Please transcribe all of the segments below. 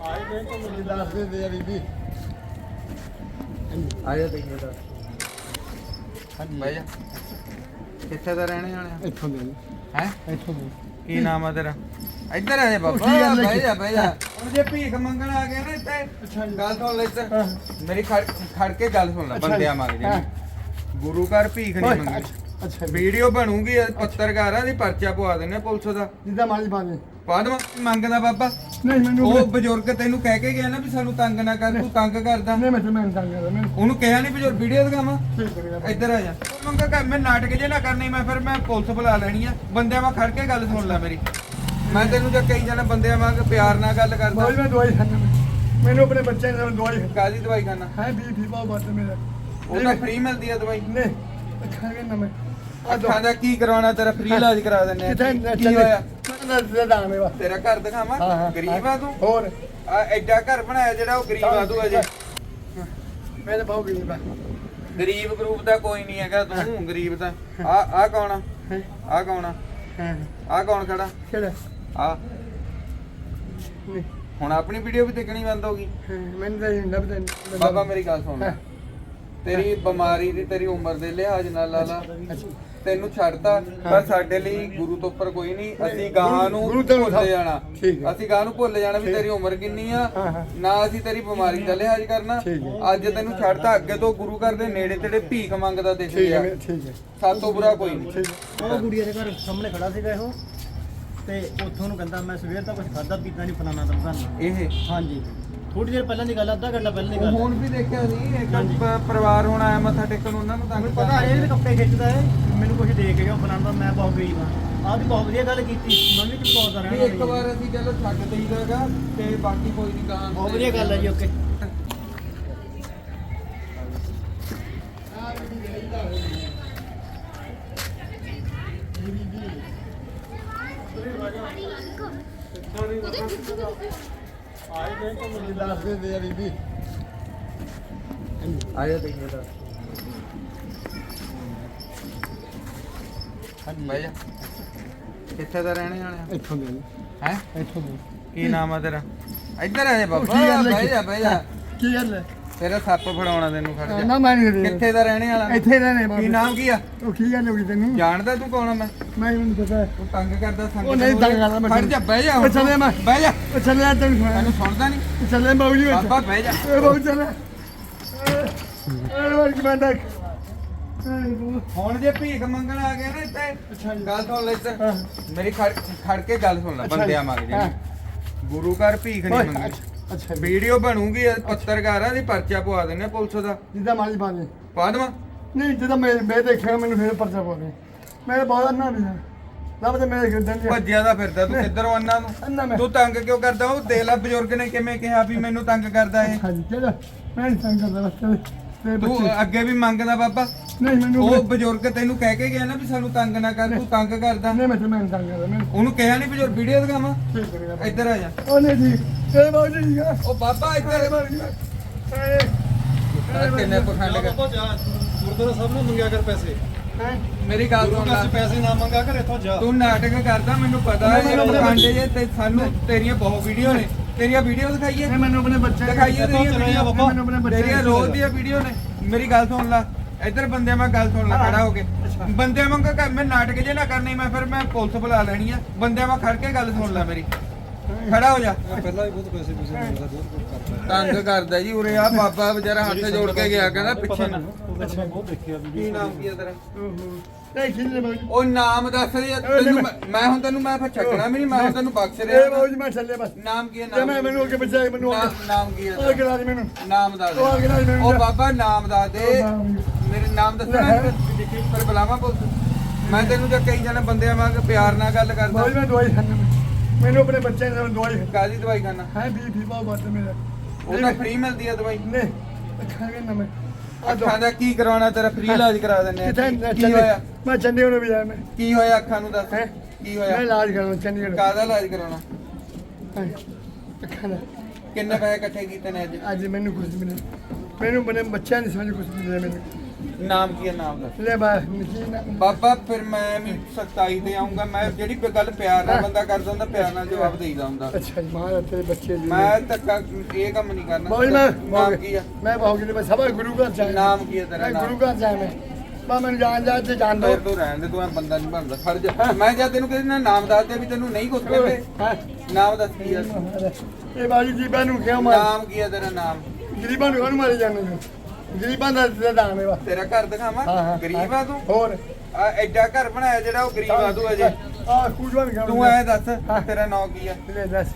ਆਏ ਨੇ ਤਾਂ ਮੈਨੂੰ ਦੱਸ ਦੇ ਦੇ ਬੀਬੀ ਆ ਜਾ ਦੇਖੀਏ ਤਾਂ ਬਹਿ ਜਾ ਕਿੱਥੇ ਦਾ ਰਹਿਣੇ ਵਾਲਿਆ ਇੱਥੋਂ ਦੇ ਹੈ ਇੱਥੋਂ ਦੇ ਕੀ ਨਾਮ ਆ ਤੇਰਾ ਇੱਧਰ ਆ ਜਾ ਬਾਬਾ? ਬਹਿ ਜਾ ਬਹਿ ਜਾ ਹੁਣ ਜੇ ਭੀਖ ਮੰਗਣ ਆ ਗਿਆ ਨਾ ਇੱਥੇ। ਗੱਲ ਸੁਣ ਲੈ ਇੱਧਰ। ਮੇਰੀ ਖੜ ਖੜ ਕੇ ਗੱਲ ਸੁਣ ਲੈ ਬੰਦਿਆ। ਮੰਗ। ਜੀ ਗੁਰੂ ਘਰ ਭੀਖ ਨਹੀਂ ਮੰਗਣੀ ਅੱਛਾ ਵੀਡੀਓ ਬਣੂਗੀ ਇਹ ਪੱਤਰਕਾਰਾਂ ਦੀ ਪਰਚਾ ਪਵਾ ਦਿੰਨੇ ਪੁਲਿਸ ਦਾ। ਜਿੱਦਾਂ ਮਾਲੀ ਬਾਣੇ ਬਾਅਦ ਮੰਗਦਾ ਬਾਬਾ? ਨਹੀਂ ਮੈਨੂੰ ਉਹ ਬਜ਼ੁਰਗ ਤੈਨੂੰ ਕਹਿ ਕੇ ਗਿਆ ਨਾ ਵੀ ਸਾਨੂੰ ਤੰਗ ਨਾ ਕਰ ਤੂੰ ਤੰਗ ਕਰਦਾ। ਨਹੀਂ ਮੈਂ ਮੈਂ ਤਾਂ ਕਰਦਾ ਮੈਨੂੰ ਉਹਨੂੰ ਕਿਹਾ ਨਹੀਂ ਬਜ਼ੁਰਗ ਵੀਡੀਓ ਦਿਖਾਵਾਂ? ਠੀਕ ਇੱਧਰ ਆ ਜਾ। ਮੰਗਾ ਕਰ ਮੈਂ ਨਾਟਕ ਜੇ ਨਾ ਕਰਨੀ ਮੈਂ ਫਿਰ ਮੈਂ ਪੁਲਿਸ ਬੁਲਾ ਲੈਣੀ ਆ। ਬੰਦਿਆਂ ਵਾ ਖੜ ਕੇ ਗੱਲ ਸੁਣ ਲੈ ਮੇਰੀ। ਮੈਂ ਤੈਨੂੰ ਜੇ ਕਈ ਜਣੇ ਬੰਦਿਆਂ ਵਾਂਗ ਪਿਆਰ ਨਾਲ ਗੱਲ ਕਰਦਾ। ਮੈਂ ਦਵਾਈ ਖਾਣਾ। ਮੈਨੂੰ ਆਪਣੇ ਬੱਚੇ ਨੇ ਦਵਾਈ ਕਾਦੀ ਦਵਾਈ ਖਾਣਾ ਹੈ ਵੀ ਬਹੁਤ ਬਾਤ ਮੇਰਾ। ਉਹ ਤਾਂ ਫ੍ਰੀ ਮਿਲਦੀ ਆ ਦਵਾਈ। ਨਹੀਂ ਨਾ ਮੈਂ ਅੱਖਾਂ ਦਾ ਕੀ ਕਰਾਉਣਾ ਤੇਰਾ? ਫ੍ਰੀ ਇਲਾਜ ਕਰਾ ਦਿੰਨੇ ਆ। ਕੀ ਹੋਇਆ? ਦਾ ਵਾ ਤੇਰਾ ਘਰ ਦਿਖਾਵਾਂ? ਗਰੀਬ ਆ ਤੂੰ? ਹੋਰ? ਆ ਐਡਾ ਘਰ ਬਣਾਇਆ ਜਿਹੜਾ ਉਹ ਗਰੀਬ ਆ ਤੂੰ ਅਜੇ। ਮੈਂ ਤਾਂ ਬਹੁਤ ਗਰੀਬ ਆ। ਗਰੀਬ ਗਰੂਪ ਦਾ ਕੋਈ ਨਹੀਂ ਹੈਗਾ ਤੂੰ ਗਰੀਬ ਤਾਂ। ਆ ਆ ਕੌਣ ਆ? ਆ ਕੌਣ ਆ? ਆ ਕੌਣ ਖੜਾ? ਕਿਹੜਾ ਆ ਹੁਣ ਆਪਣੀ ਵੀਡੀਓ ਵੀ ਦੇਖਣੀ ਬੰਦ ਹੋ ਗਈ। ਮੈਨੂੰ ਤਾਂ ਨਹੀਂ ਲੱਭਦਾ ਬਾਬਾ ਮੇਰੀ ਗੱਲ ਸੁਣ। ਤੇਰੀ ਬਿਮਾਰੀ ਦੀ ਤੇਰੀ ਉਮਰ ਦੇ ਲਿਹਾਜ਼ ਨਾਲ ਲਾ ਤੈਨੂੰ ਛੱਡਤਾ ਪਰ ਸਾਡੇ ਲਈ ਗੁਰੂ ਤੋਂ ਉੱਪਰ ਕੋਈ ਨਹੀਂ। ਅਸੀਂ ਗਾਂ ਨੂੰ ਗੁਰੂ ਭੁੱਲ ਜਾਣਾ। ਠੀਕ ਹੈ। ਅਸੀਂ ਗਾਂ ਨੂੰ ਭੁੱਲ ਜਾਣਾ ਵੀ। ਤੇਰੀ ਉਮਰ ਕਿੰਨੀ ਆ। ਹਾਂ, ਹਾਂ। ਨਾ ਅਸੀਂ ਤੇਰੀ ਬਿਮਾਰੀ ਦਾ ਲਿਹਾਜ਼ ਕਰਨਾ। ਠੀਕ। ਅੱਜ ਤੈਨੂੰ ਛੱਡਤਾ ਅੱਗੇ ਤੋਂ ਗੁਰੂ ਘਰ ਦੇ ਨੇੜੇ ਤੇੜੇ ਭੀਖ ਮੰਗਦਾ ਦਿਖ ਠੀਕ ਹੈ ਠੀਕ ਹੈ। ਸਾਤੋਂ ਬੁਰਾ ਕੋਈ ਨਹੀਂ। ਠੀਕ ਹੈ। ਉਹ ਗੁੜੀਆ ਦੇ ਘਰ ਸਾਹਮਣੇ ਖੜਾ ਸੀਗਾ ਇਹੋ। ਤੇ ਉੱਥੋਂ ਨੂੰ ਕਹਿੰਦਾ ਮੈਂ ਸਵੇਰ ਦਾ ਕੁਝ ਖਾਦਾ ਪੀਤਾ ਨਹੀਂ ਫਲਾਣਾ ਦਮਕਾਨਾ ਇਹ? ਹਾਂਜੀ। ਥੋੜੀ ਦੇਰ ਪਹਿਲਾਂ ਦੀ ਗੱਲ ਅੱਧਾ ਘੰਟਾ ਪਹਿਲਾਂ ਦੀ ਗੱਲ ਹੁਣ ਵੀ ਦੇਖਿਆ ਸੀ ਇੱਕ। ਪ- ਪਰਿਵਾਰ ਹੁਣ ਆਇਆ ਮੱਥਾ ਟੇਕਣ ਉਹਨਾਂ ਨੂੰ ਤੰਗ ਮੈਨੂੰ ਪਤਾ ਇਹ ਵੀ ਕੱਪੜੇ ਖਿੱਚਦਾ ਹੈ ਮੈਨੂੰ ਕੁਝ ਦੇ ਕੇ ਗਿਆ ਫਲਾਣਾ ਮੈਂ ਬਹੁਤ ਗਰੀਬ ਹਾਂ। ਆਹ ਵੀ ਬਹੁਤ ਵਧੀਆ ਗੱਲ ਕੀਤੀ। ਮੈਂ ਵੀ ਵੀ ਰਹਿਣਾ ਇੱਕ ਵਾਰ ਅਸੀਂ ਚਲੋ ਛੱਡ ਦੇਈਦਾਗਾ ਤੇ ਬਾਕੀ ਕੋਈ ਨਹੀਂ ਗਾਂ ਬਹੁਤ ਵਧੀਆ ਗੱਲ ਹੈ ਜੀ ਓਕੇ। ਆਏ ਨੇ ਤਾਂ ਮੈਨੂੰ ਦੱਸ ਦੇ ਦੇ ਬੀਬੀ ਆ ਜਾ ਦੇਖੀਏ ਤਾਂ ਬਹਿ ਜਾ ਕਿੱਥੇ ਦਾ ਰਹਿਣੇ ਵਾਲਿਆ ਇੱਥੋਂ ਦੇ। ਹੈ? ਇੱਥੋਂ ਦੇ। ਕੀ ਨਾਮ ਆ ਤੇਰਾ? ਇੱਧਰ ਆ ਜਾ ਬਾਬਾ। ਕੀ ਗੱਲ ਹੈ? ਬਹਿ ਜਾ ਬਹਿ ਜਾ। ਕੀ ਗੱਲ ਹੈ? ਤੇਰਾ ਸੱਪ ਫੜਾਉਣਾ ਤੈਨੂੰ ਖੜ ਜਾ। ਨਾ ਮੈਂ ਨਹੀਂ ਦੇ ਕਿੱਥੇ ਦਾ ਰਹਿਣੇ ਵਾਲਾ? ਇੱਥੇ ਰਹਿਣੇ ਬਾਬਾ ਕੀ ਨਾਮ ਕੀ ਆ? ਉਹ ਕੀ ਗੱਲ ਹੋ ਗਈ ਤੈਨੂੰ? ਜਾਣਦਾ ਤੂੰ ਕੌਣ ਆ ਮੈਂ? ਮੈਂ ਮੈਨੂੰ ਪਤਾ। ਤੂੰ ਤੰਗ ਕਰਦਾ ਸੰਗਤ ਉਹ ਨਹੀਂ। ਤੰਗ ਕਰਦਾ ਮੈਂ ਖੜ ਜਾ ਬਹਿ ਜਾ ਉਹ ਚੱਲੇ ਮੈਂ। ਬਹਿ ਜਾ। ਉਹ ਚੱਲੇ ਤੈਨੂੰ ਤੈਨੂੰ ਸੁਣਦਾ ਨਹੀਂ। ਚੱਲੇ ਬਾਬੂ ਜੀ ਬਾਬਾ ਬਹਿ ਜਾ। ਏ ਬਾਬੂ ਚੱਲੇ। ਏ ਵਾਰ ਕੀ ਬੰਦਾ ਹੁਣ ਜੇ ਭੀਖ ਮੰਗਣ ਆ ਗਿਆ ਨਾ ਇੱਥੇ। ਗੱਲ ਸੁਣ ਲੈ ਇੱਧਰ। ਮੇਰੀ ਖੜ ਖੜ ਕੇ ਗੱਲ ਸੁਣ ਲੈ ਬੰਦਿਆ ਜੀ। ਮੰਗ ਹਾਂ। ਜੀ ਗੁਰੂ ਘਰ ਭੀਖ ਨਹੀਂ ਮੰਗਣੀ। ਅੱਛਾ ਵੀਡੀਓ ਬਣੂਗੀ ਇਹ ਪੱਤਰਕਾਰਾਂ ਦੀ ਪਰਚਾ ਪਵਾ ਦਿੰਨੇ ਪੁਲਿਸ ਦਾ। ਜਿੱਦਾਂ ਮਾਲੀ ਬਾਣੇ ਪਾ ਦੇਵਾਂ? ਨਹੀਂ ਜਦੋਂ ਮੈਂ ਮੈਂ ਦੇਖਿਆ ਮੈਨੂੰ ਫਿਰ ਪਰਚਾ ਪਾਉਣੇ ਮੈਂ ਬਹੁਤ ਅੰਨਾ ਵੀ ਹਾਂ। ਲੱਭ ਤੇ ਮੇਰੇ ਖਿੱਦਣ ਜੀ ਭੱਜਿਆ ਦਾ ਫਿਰਦਾ ਤੂੰ ਕਿੱਧਰੋਂ ਅੰਨਾ ਨੂੰ ਮੈਂ। ਤੂੰ ਤੰਗ ਕਿਉਂ ਕਰਦਾ? ਉਹ ਦੇਖ ਲੈ ਬਜ਼ੁਰਗ ਨੇ ਕਿਵੇਂ ਕਿਹਾ ਵੀ ਮੈਨੂੰ ਤੰਗ ਕਰਦਾ ਇਹ। ਹਾਂਜੀ ਕਿਹੜਾ ਮੈਂ ਨਹੀਂ ਸੰਗ ਕਰਦਾ ਬਸ ਤੇ- ਤੇ ਤੂੰ ਬੱਚੇ ਅੱਗੇ ਵੀ ਮੰਗਦਾ ਬਾਬਾ? ਨਹੀਂ ਮੈਨੂੰ ਉਹ ਬਜ਼ੁਰਗ ਤੈਨੂੰ ਕਹਿ ਕੇ ਗਿਆ ਨਾ ਵੀ ਸਾਨੂੰ ਤੰਗ ਨਾ ਕਰ ਤੂੰ ਤੰਗ ਕਰਦਾ। ਨਹੀਂ ਮੈਂ ਤੇ ਮੈਂ ਸੰਗ ਕਰਦਾ ਮੈਂ ਉਹਨੂੰ ਕਿਹਾ ਨਹੀਂ ਬਜ਼ੁਰਗ ਵੀਡੀਓ ਦਿਖਾਵਾਂ? ਠੀਕ ਕਰੇਗਾ ਇੱਧਰ ਆ ਜਾ। ਉਹ ਨਹੀਂ ਠੀਕ ਇਹ ਬਾਬੂ ਜੀ ਠੀਕ ਆ। ਉਹ ਬਾਬਾ ਇੱਧਰ। ਕਿੰਨੇ ਪਖੰਡ ਕਰ ਗੁਰਦੁਆਰਾ ਸਾਹਿਬ ਨੂੰ ਮੰਗਿਆ ਕਰ ਪੈਸੇ। ਮੇਰੀ ਗੱਲ ਸੁਣ ਲੈ। ਪੈਸੇ ਨਾ ਮੰਗਾ ਕਰ ਇੱਥੋਂ ਜਾ। ਤੂੰ ਨਾਟਕ ਕਰਦਾ ਮੈਨੂੰ ਪਤਾ ਹੈ ਪਖੰਡ ਜੇ ਤੇ ਸਾਨੂੰ ਤੇਰੀਆਂ ਬਹੁਤ ਵੀਡੀਓ ਨੇ। ਤੇਰੀਆਂ ਵੀਡੀਓ ਦਿਖਾਈਏ। ਇਹ ਮੈਨੂੰ ਆਪਣੇ ਬੱਚੇ ਦਿਖਾਈਏ ਤੇਰੀਆਂ ਵੀਡੀਓ ਬਾਬਾ। ਮੈਨੂੰ ਆਪਣੇ ਬੱਚੇ ਤੇਰੀਆਂ ਰੋਜ਼ ਦੀਆਂ ਵੀਡੀਓ ਨੇ। ਮੇਰੀ ਗੱਲ ਸੁਣ ਲੈ। ਇੱਧਰ ਬੰਦਿਆਂ ਮੈਂ ਗੱਲ ਸੁਣ ਲੈ। ਖੜਾ ਹੋ ਕੇ। ਬੰਦਿਆਂ ਵਾਂਗ ਕਰ ਮੈਂ ਨਾਟਕ ਜੇ ਨਾ ਕਰਨੀ ਮੈਂ ਫਿਰ ਮੈਂ ਪੁਲਿਸ ਬੁਲਾ ਲੈਣੀ ਆ। ਬੰਦਿਆਂ ਵਾਂਗ ਖੜ ਕੇ ਗੱਲ ਸੁਣ ਲੈ ਮੇਰੀ। ਖੜਾ ਹੋ ਜਾ। ਪਹਿਲਾਂ ਵੀ ਬਹੁਤ ਪੈਸੇ ਪੂਸੇ ਬਹੁਤ ਕੁਝ ਕਰਦਾ। ਤੰਗ ਕਰਦਾ ਜੀ ਉਰੇ ਆ ਬਾਬਾ ਵਿਚਾਰਾ ਹੱਥ ਜੋੜ ਕੇ ਗਿਆ ਕਹਿੰਦਾ ਪਿੱਛੇ ਨਾ। ਅੱਛਾ ਬਹੁਤ ਦੇਖਿਆ ਕੀ ਨਾਮ ਕੀ ਹੈ ਤੇਰਾ ਨਹੀਂ ਠੀਕ ਹੈ ਬਾਬੂ ਜੀ। ਉਹ ਨਾਮ ਦੱਸ ਦੇ ਤੈਨੂੰ ਮੈਂ- ਮੈਂ ਹੁਣ ਤੈਨੂੰ ਮੈਂ ਫਿਰ ਛੱਡਣਾ ਵੀ ਨਹੀਂ ਮੈਂ ਹੁਣ ਤੈਨੂੰ ਬਖਸ਼ ਰਿਹਾ। ਇਹ ਬਾਬੂ ਜੀ ਮੈਂ ਚੱਲੇ ਬਸ। ਨਾਮ ਕੀ ਹੈ ਜੇ ਮੈਂ ਨਾਮ ਮੈਨੂੰ ਅੱਗੇ ਪਿੱਛੇ ਮੈਨੂੰ ਨਾਮ ਨਾਮ ਕੀ ਹੈ ਉਹ ਤੇਰਾ? ਕਰਾ ਦੀ ਮੈਨੂੰ। ਨਾਮ ਦੱਸ ਦੇ। ਉਹ ਅੱਗੇ ਨਾਲ ਮੈਨੂੰ ਉਹ ਬਾਬਾ ਨਾਮ ਦੱਸ ਦੇ। ਉਹ ਬਾਬਾ ਜੀ। ਮੇਰੇ ਨਾਮ ਦੱਸਣਾ ਫਿਰ ਫਿਰ ਬੁਲਾਵਾ ਪੁਲਿਸ। ਮੈਂ ਤੈਨੂੰ ਜੇ ਕਈ ਜਣੇ ਬੰਦਿਆਂ ਵਾਂਗ ਪਿਆਰ ਨਾਲ ਗੱਲ ਕਰਦਾ। ਜੀ ਮੈਂ ਦਵਾਈ ਖਾਣਾ ਮੈਨੂੰ ਆਪਣੇ ਬੱਚੇ ਨੇ ਦਵਾਈ ਕਾਦੀ ਦਵਾਈ ਖਾਣਾ ਹੈ ਵੀ ਵੀ ਬਹੁਤ ਬਾਤ ਮੇਰਾ। ਉਹ ਤਾਂ ਫ੍ਰੀ ਮਿਲਦੀ ਆ ਦਵਾਈ। ਨਹੀਂ ਖਾਗੇ ਨਾ ਮੈਂ। ਦੋ ਅੱਖਾਂ ਦਾ ਕੀ ਕਰਾਉਣਾ ਤੇਰਾ ਫ੍ਰੀ ਇਲਾਜ ਕਰਾ ਦਿੰਨੇ ਆ। ਕਿਥੇ ਕੀ ਹੋਇਆ? ਮੈਂ ਚੰਡੀਗੜ੍ਹ ਵੀ ਆਇਆ ਮੈਂ ਕੀ ਹੋਇਆ ਅੱਖਾਂ ਨੂੰ ਦੱਸ? ਕੀ ਮੈਂ ਹੋਇਆ ਇਲਾਜ ਕਰਾਉਣਾ ਚੰਡੀਗੜ੍ਹ ਕਾਦਾ ਇਲਾਜ ਕਰਾਉਣਾ। ਅੱਖਾਂ ਦਾ। ਕਿੰਨੇ ਪੈਸੇ ਇਕੱਠੇ ਕੀਤੇ ਨੇ ਅੱਜ? ਅੱਜ ਮੈਨੂੰ ਕੁਝ ਮਿਲਿਆ ਮੈਨੂੰ ਬਨੇ ਬੱਚਿਆਂ ਦੀ ਸਮਝ ਕੁਝ ਮਿਲਿਆ ਮੈਨੂੰ। ਨਾਮ ਕੀ ਹੈ ਨਾਮ ਦੱਸ। ਲੈ ਬਾ ਮਸ਼ੀਨ ਬਾਬਾ ਫਿਰ ਮੈਂ ਵੀ ਸਖਤਾਈ ਤੇ ਆਉਂਗਾ ਮੈਂ ਜਿਹੜੀ ਬ- ਗੱਲ ਪਿਆਰ ਨਾਲ ਬੰਦਾ ਕਰਦਾ ਹੁੰਦਾ ਪਿਆਰ ਨਾਲ ਜਵਾਬ ਦੇਈਦਾ ਹੁੰਦਾ। ਅੱਛਾ ਜੀ ਮਹਾਰਾਜ ਤੇਰੇ ਬੱਚੇ ਦੀ ਮੈਂ ਧੱਕਾ ਇਹ ਕੰਮ ਨਹੀਂ ਕਰਨਾ। ਬੋਲ ਮੈਂ ਨਾਮ ਕੀ ਆ? ਮੈਂ ਬਹੁਤ ਜੀ ਮੈਂ ਸਭਾ ਗੁਰੂ ਘਰ ਚ ਆਇਆ ਨਾਮ ਕੀ ਹੈ ਤੇਰਾ ਮੈਂ ਨਾਮ? ਗੁਰੂ ਘਰ ਚ ਆਇਆ ਮੈਂ ਬਾ ਮੈਨੂੰ ਜਾਣ ਜਾ ਤੇ ਜਾਣ ਦੋ। ਤੂੰ ਰਹਿਣ ਦੇ ਤੂੰ ਐ ਬੰਦਾ ਨਹੀਂ ਬਣਦਾ। ਖੜ ਜਾ। ਮੈਂ ਜਦ ਤੈਨੂੰ ਕਿਸੇ ਨੇ ਨਾਮ ਦੱਸ ਦੇ ਵੀ ਤੈਨੂੰ ਨਹੀਂ ਕੁਝ ਕਹਿੰਦੇ। ਨਾਮ ਦੱਸ ਕੀ ਆ? ਇਹ ਬਾਜੀ ਜੀਬਾਂ ਨੂੰ ਕਿਉਂ ਮਾਰ ਨਾਮ ਕੀ ਆ ਤੇਰਾ ਨਾਮ? ਗਰੀਬਾਂ ਨੂੰ ਕਾਹਨੂੰ ਮਾਰੇ ਜਾਂਦੇ ਨੇ ਗਰੀਬਾਂ ਦਾ ਦਾਨ ਹੈ ਵਾ ਤੇਰਾ ਘਰ ਦਿਖਾਵਾਂ? ਹਾਂ ਹਾਂ। ਗਰੀਬ ਆ ਤੂੰ? ਹੋਰ। ਆ ਐਡਾ ਘਰ ਬਣਾਇਆ ਜਿਹੜਾ ਉਹ ਗਰੀਬ ਆ ਤੂੰ ਅਜੇ। ਆ ਕੂਜਵਾ ਵੀ ਤੂੰ ਐ ਦੱਸ ਤੇਰਾ ਨਾਂ ਕੀ ਆ? ਲੈ ਦੱਸ।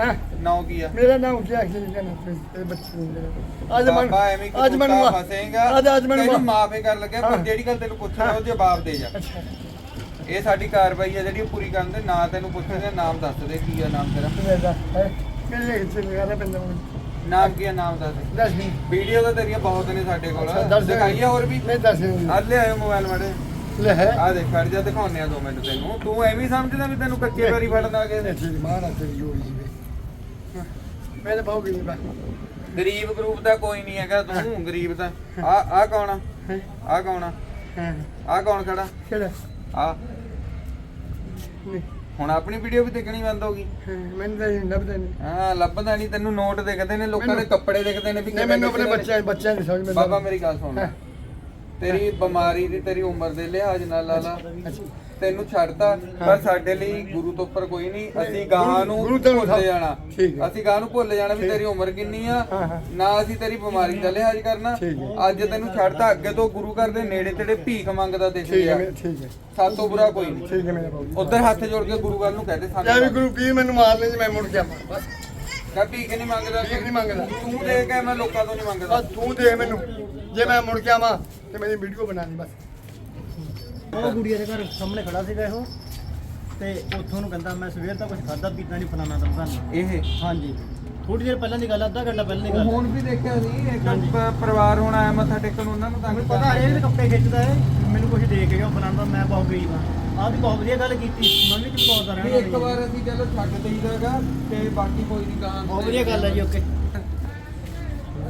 ਹਾਂ? ਨਾਂ ਕੀ ਆ? ਮੇਰਾ ਨਾਮ ਕੀ ਆਖੀ ਕਰਨਾ ਤੇ ਬੱਚੇ ਮੇਰੇ ਅੱਜ ਬਾਬਾ ਐਵੇਂ ਮੈਨੂੰ ਅੱਜ ਮੈਨੂੰ ਫਸੇਗਾ। ਅੱਜ ਅੱਜ ਮੈਨੂੰ ਤੈਨੂੰ ਮਾਫੀ ਕਰ ਲੱਗਿਆ ਪਰ ਹਾਂ। ਜਿਹੜੀ ਗੱਲ ਤੈਨੂੰ ਪੁੱਛਣਾ ਉਹ ਜਵਾਬ ਦੇ ਜਾ। ਅੱਛਾ। ਇਹ ਸਾਡੀ ਕਾਰਵਾਈ ਹੈ ਜਿਹੜੀ ਉਹ ਪੂਰੀ ਕਰਨ ਦੇ ਨਾਂ ਤੈਨੂੰ ਪੁੱਛਦੇ ਨਾਮ ਦੱਸ ਦੇ ਕੀ ਆ ਨਾਮ ਤੇਰਾ? ਦੱਸ ਹੈ? ਮੇਰੇ ਲਗਾ ਪੈਂਦਾ ਮੈਨੂੰ ਨਾਮ ਕੀ ਆ ਨਾਮ ਦੱਸ ਦੇ। ਦੱਸ ਨਹੀਂ ਵੀਡੀਓ ਤਾਂ ਤੇਰੀਆਂ ਬਹੁਤ ਨੇ ਸਾਡੇ ਕੋਲ। ਅੱਛਾ, ਦੱਸ ਦੇ। ਦਿਖਾਈਏ ਹੋਰ ਵੀ? ਨਹੀਂ ਦੱਸ ਨਹੀਂ ਆ ਲੈ ਆਇਓ ਮੋਬਾਈਲ ਮਾੜੇ। ਲੈ ਹੈ। ਆ ਦੇਖ ਖੜ ਜਾ ਦਿਖਾਉਣੇ ਆ ਦੋ ਮਿੰਟ ਤੈਨੂੰ। ਤੂੰ ਐਵੇਂ ਹੀ ਸਮਝਦਾ ਵੀ ਤੈਨੂੰ ਕੱਚੇ ਵਾਰੀ ਫੜਨਾ ਕਿ ਅੱਛਾ ਜੀ ਮਹਾਰਾਜ ਤੇਰੀ ਜੋੜੀ ਜੀ ਮੈਂ ਤਾਂ ਬਹੁਤ ਗਰੀਬ ਆ। ਗਰੀਬ ਗਰੂਪ ਦਾ ਕੋਈ ਨਹੀਂ ਹੈਗਾ ਤੂੰ ਗਰੀਬ ਦਾ ਆ ਆ ਕੌਣ ਆ? ਹੈਂ? ਆ ਕੌਣ ਆ? ਹਾਂ। ਆ ਕੌਣ ਖੜਾ? ਕਿਹੜਾ? ਆ ਨਹੀਂ। ਹੁਣ ਆਪਣੀ ਵੀਡੀਓ ਵੀ ਦੇਖਣੀ ਬੰਦ ਹੋ ਗਈ। ਹਾਂ, ਮੈਨੂੰ ਤਾਂ ਨਹੀਂ ਲੱਭਦਾ ਨਹੀਂ। ਹਾਂ ਲੱਭਦਾ ਨਹੀਂ ਤੈਨੂੰ ਨੋਟ ਦੇਖਦੇ ਨੇ ਲੋਕਾਂ ਦੇ ਕੱਪੜੇ ਦੇਖਦੇ ਨੇ ਵੀ ਨਹੀਂ ਮੈਨੂੰ ਆਪਣੇ ਕਿਹੜੇ ਬੱਚਿਆਂ ਬੱਚਿਆਂ ਦੀ ਸਮਝ ਮੈਨੂੰ ਬਾਬਾ ਮੇਰੀ ਗੱਲ ਸੁਣ। ਹਾਂ। ਤੇਰੀ ਬਿਮਾਰੀ ਦੀ ਤੇਰੀ ਉਮਰ ਦੇ ਲਿਹਾਜ਼ ਨਾਲ ਲਾ ਲਾ। ਅੱਛਾ ਤੈਨੂੰ ਛੱਡਤਾ ਪਰ ਸਾਡੇ ਲਈ ਗੁਰੂ ਤੋਂ ਉੱਪਰ ਕੋਈ ਨਹੀਂ। ਅਸੀਂ ਗਾਂ ਨੂੰ ਭੁੱਲ ਜਾਣਾ। ਅਸੀਂ ਗਾਂ ਨੂੰ ਭੁੱਲ ਜਾਣਾ ਵੀ। ਤੇਰੀ ਉਮਰ ਕਿੰਨੀ ਆ। ਨਾ ਅਸੀਂ ਤੇਰੀ ਬਿਮਾਰੀ ਦਾ ਲਿਹਾਜ਼ ਕਰਨਾ। ਅੱਜ ਤੈਨੂੰ ਛੱਡਤਾ ਅੱਗੇ ਤੋਂ ਗੁਰੂ ਘਰ ਦੇ ਨੇੜੇ ਤੇੜੇ ਭੀਖ ਮੰਗਦਾ ਦਿਖ ਹੈ ਸਾਤੋਂ ਬੁਰਾ ਕੋਈ ਨਹੀਂ। ਠੀਕ ਹੈ ਮੇਰੇ ਬਾਬੂ। ਉਧਰ ਹੱਥ ਜੋੜ ਕੇ ਗੁਰੂ ਘਰ ਨੂੰ ਕਹਦੇ ਜਾਂ ਵੀ ਸਾਨੂੰ ਗੁਰੂ ਪੀਰ ਮੈਨੂੰ ਮਾਰ ਲੈ ਜੀ ਮੈਂ ਮੁੜ ਕੇ ਆਵਾਂ? ਬਸ। ਕਹ ਭੀਖ ਨਹੀਂ ਮੰਗਦਾ। ਭੀਖ ਨਹੀਂ ਮੰਗਦਾ। ਤੂੰ ਦੇ ਕੇ ਮੈਂ ਲੋਕਾਂ ਤੋਂ ਨਹੀਂ ਮੰਗਦਾ। ਬਸ ਤੂੰ ਦੇ ਮੈਨੂੰ। ਜੇ ਮੈਂ ਮੁੜ ਕੇ ਆਵਾਂ ਤੇ ਮੇਰੀ ਵੀਡੀਓ ਬਣਾ ਲਈ ਬਸ। ਉਹ ਗੁੜੀਆ ਦੇ ਘਰ ਸਾਹਮਣੇ ਖੜਾ ਸੀਗਾ ਇਹੋ। ਤੇ ਉੱਥੋਂ ਨੂੰ ਕਹਿੰਦਾ ਮੈਂ ਸਵੇਰ ਦਾ ਕੁਝ ਖਾਦਾ ਪੀਤਾ ਨਹੀਂ ਫਲਾਣਾ ਇਹ? ਹਾਂਜੀ। ਥੋੜੀ ਦੇਰ ਪਹਿਲਾਂ ਦੀ ਗੱਲ ਅੱਧਾ ਘੰਟਾ ਪਹਿਲਾਂ ਦੀ ਉਹ ਗੱਲ ਹੁਣ ਵੀ ਦੇਖਿਆ ਸੀ ਇੱਕ ਹਾਂਜੀ। ਪ- ਪਰਿਵਾਰ ਹੁਣ ਆਇਆ ਮੱਥਾ ਟੇਕਣ ਉਹਨਾਂ ਨੂੰ ਮੈਨੂੰ ਪਤਾ ਇਹ ਕੱਪੜੇ ਖਿੱਚਦਾ ਹੈ ਮੈਨੂੰ ਕੁਝ ਦੇ ਕੇ ਗਿਆ ਫਲਾਣਾ ਮੈਂ ਬਹੁਤ ਗਰੀਬ ਹਾਂ ਆਹ ਵੀ ਬਹੁਤ ਵਧੀਆ ਗੱਲ ਕੀਤੀ। ਮੈਂ ਵੀ ਚੁਕਾਉਂਦਾ ਵੀ ਰਹਿਣਾ ਇੱਕ ਵਾਰ ਅਸੀਂ ਚਲੋ ਛੱਡ ਦੇਈਦਾਗਾ ਤੇ ਬਾਕੀ ਕੋਈ ਨਹੀਂ ਕਹਾਂ ਬਹੁਤ ਵਧੀਆ ਗੱਲ ਹੈ ਜੀ ਓਕੇ।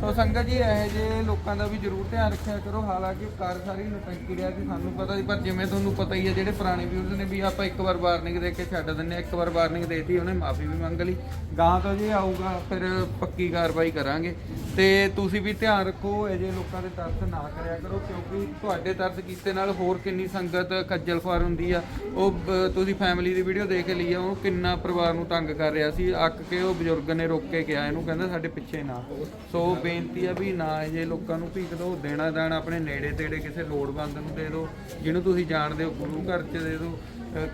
ਸੋ ਸੰਗਤ ਜੀ ਇਹ ਜੇ ਲੋਕਾਂ ਦਾ ਵੀ ਜ਼ਰੂਰ ਧਿਆਨ ਰੱਖਿਆ ਕਰੋ। ਹਾਲਾਂਕਿ ਕਾਰ ਸਾਰੀ ਨਟੰਕੀ ਰਿਹਾ ਕਿ ਸਾਨੂੰ ਪਤਾ ਸੀ ਪਰ ਜਿਵੇਂ ਤੁਹਾਨੂੰ ਪਤਾ ਹੀ ਹੈ ਜਿਹੜੇ ਪੁਰਾਣੇ ਨੇ ਵੀ ਆਪਾਂ ਇੱਕ ਵਾਰ ਵਾਰਨਿੰਗ ਦੇ ਕੇ ਛੱਡ ਦਿੰਨੇ। ਇੱਕ ਵਾਰ ਵਾਰਨਿੰਗ ਦੇਤੀ ਉਹਨੇ ਮਾਫੀ ਵੀ ਮੰਗ ਲਈ। ਗਾਂ ਤੋਂ ਜੇ ਆਊਗਾ ਫਿਰ ਪੱਕੀ ਕਾਰਵਾਈ ਕਰਾਂਗੇ। ਤੇ ਤੁਸੀਂ ਵੀ ਧਿਆਨ ਰੱਖੋ ਇਹ ਲੋਕਾਂ ਦੇ ਤਰਸ ਨਾ ਕਰਿਆ ਕਰੋ, ਕਿਉਂਕਿ ਤੁਹਾਡੇ ਤਰਸ ਕੀਤੇ ਨਾਲ ਹੋਰ ਕਿੰਨੀ ਸੰਗਤ ਖੱਜਲ ਖੁਆਰ ਹੁੰਦੀ ਆ। ਉਹ ਬ- ਤੁਸੀਂ ਫੈਮਿਲੀ ਦੀ ਵੀਡੀਓ ਦੇਖ ਲਈ ਆ, ਉਹ ਕਿੰਨਾ ਪਰਿਵਾਰ ਨੂੰ ਤੰਗ ਕਰ ਰਿਹਾ ਸੀ। ਅੱਕ ਕੇ ਉਹ ਬਜ਼ੁਰਗ ਨੇ ਰੋਕ ਕੇ ਗਿਆ ਇਹਨੂੰ ਕਹਿੰਦਾ ਸਾਡੇ ਪਿੱਛੇ ਨਾ ਹੋ ਸੋ ਬੇਨਤੀ ਆ ਵੀ ਨਾ ਇਹ ਜੇ ਲੋਕਾਂ ਨੂੰ ਭੀਖ ਦਿਓ ਦੇਣਾ ਦਾਣ ਆਪਣੇ ਨੇੜੇ ਤੇੜੇ ਕਿਸੇ ਲੋੜਵੰਦ ਨੂੰ ਦੇ ਦਿਓ, ਜਿਹਨੂੰ ਤੁਸੀਂ ਜਾਣਦੇ ਹੋ, ਗੁਰੂ ਘਰ 'ਚ ਦੇ ਦਿਓ।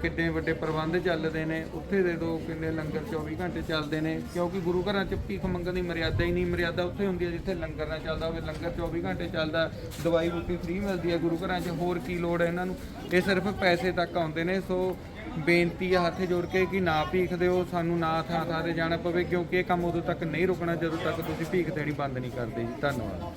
ਕਿੰਨੇ ਵੱਡੇ ਪ੍ਰਬੰਧ ਚੱਲਦੇ ਨੇ, ਉੱਥੇ ਦੇ ਦਿਓ ਕਿੰਨੇ ਲੰਗਰ 24 ਘੰਟੇ ਚੱਲਦੇ ਨੇ, ਕਿਉਂਕਿ ਗੁਰੂ ਘਰਾਂ 'ਚ ਭੀਖ ਮੰਗਣ ਦੀ ਮਰਿਆਦਾ ਹੀ ਨਹੀਂ, ਮਰਿਆਦਾ ਉੱਥੇ ਹੁੰਦੀ ਹੈ ਜਿੱਥੇ ਲੰਗਰ ਨਾ ਚੱਲਦਾ ਹੋਵੇ, ਲੰਗਰ 24 ਘੰਟੇ ਚੱਲਦਾ, ਦਵਾਈ ਬੂਟੀ ਫ੍ਰੀ ਮਿਲਦੀ ਹੈ ਗੁਰੂ ਘਰਾਂ 'ਚ, ਹੋਰ ਕੀ ਲੋੜ ਹੈ ਇਹਨਾਂ ਨੂੰ? ਇਹ ਸਿਰਫ ਪੈਸੇ ਤੱਕ ਆਉਂਦੇ ਨੇ, ਸੋ ਬੇਨਤੀ ਆ ਹੱਥ ਜੋੜ ਕੇ ਕਿ ਨਾ ਭੀਖ ਦਿਓ, ਸਾਨੂੰ ਨਾ ਥਾਂ ਥਾਂ ਤੇ ਜਾਣਾ ਪਵੇ, ਕਿਉਂਕਿ ਇਹ ਕੰਮ ਉਦੋਂ ਤੱਕ ਨਹੀਂ ਰੁਕਣਾ, ਜਦੋਂ ਤੱਕ ਤੁਸੀਂ ਭੀਖ ਦੇਣੀ ਬੰਦ ਨਹੀਂ ਕਰਦੇ ਜੀ। ਧੰਨਵਾਦ।